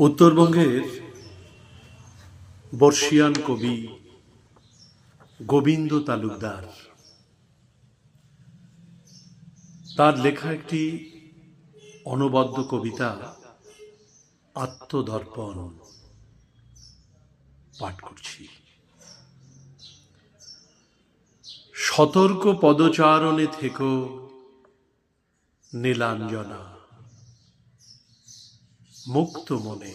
উত্তরবঙ্গের বর্ষিয়ান কবি গোবিন্দ তালুকদার। তার লেখা একটি অনবদ্য কবিতা, আত্মদর্পণ, পাঠ করছি। সতর্ক পদচারণে থেকো, নীলাঞ্জনা। মুক্ত মনে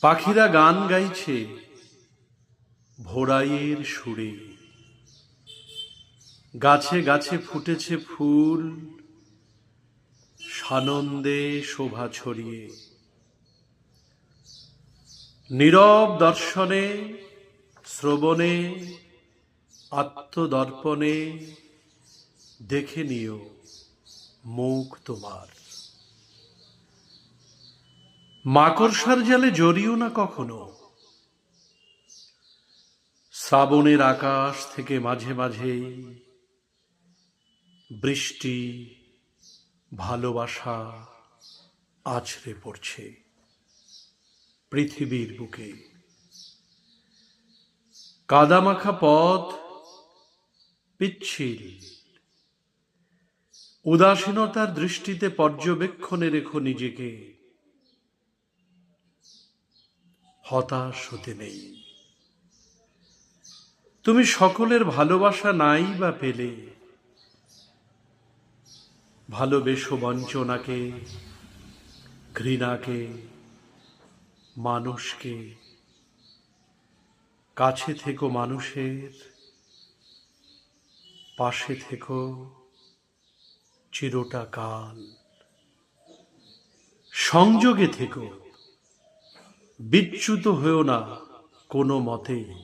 পাখিরা গান গাইছে ভোরাইয়ের সুরে। গাছে গাছে ফুটেছে ফুল, সানন্দে শোভা ছড়িয়ে। নীরব দর্শনে, শ্রবণে, আত্মদর্পণে দেখে নিও মুখ তোমার। মাকড়সার জালে জড়িও না কখনো। শ্রাবণের আকাশ থেকে মাঝে মাঝেই বৃষ্টি, ভালোবাসা আছড়ে পড়ছে পৃথিবীর বুকে। কাদামাখা পথ পিচ্ছিল। উদাসীনতার দৃষ্টিতে পর্যবেক্ষণে রেখো নিজেকে। হতাশ হতে নেই। তুমি সকলের ভালোবাসা নাই বা পেলে। ভালোবেসো বঞ্চনাকে, ঘৃণাকে, মানুষকে। কাছে থেকো মানুষের, পাশে থেকো চিরটা কাল সংযোগে থেকো। বিচ্যুত হয়েও না কোনো মতে।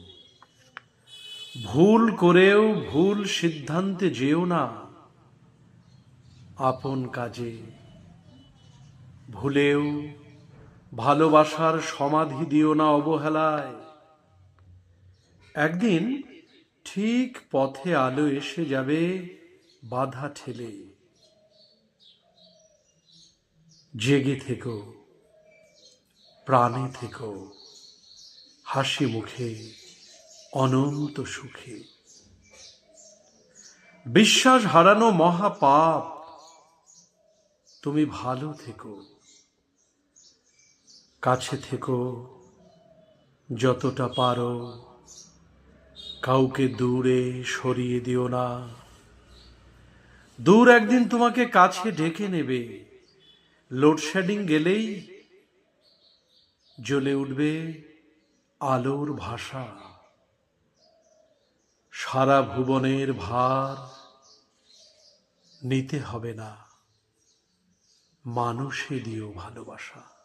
ভুল করেও ভুল সিদ্ধান্তে যেও না আপন কাজে। ভুলেও ভালোবাসার সমাধি দিও না অবহেলায়। একদিন ঠিক পথে আলো এসে যাবে বাধা ঠেলে। জেগে থেকো। প্রাণে থেকো। হাসি মুখে, অনন্ত সুখে। বিশ্বাস হারানো মহা পাপ তুমি ভালো থেকো। কাছে থেকো যতটা পারো। কাউকে দূরে সরিয়ে দিও না। দূর একদিন তোমাকে কাছে ডেকে নেবে। লোডশেডিং গেলেই জ্বলে উঠবে আলোর ভাষা। সারা ভুবনের ভার নিতে হবে না। মানুষে দিও ভালোবাসা।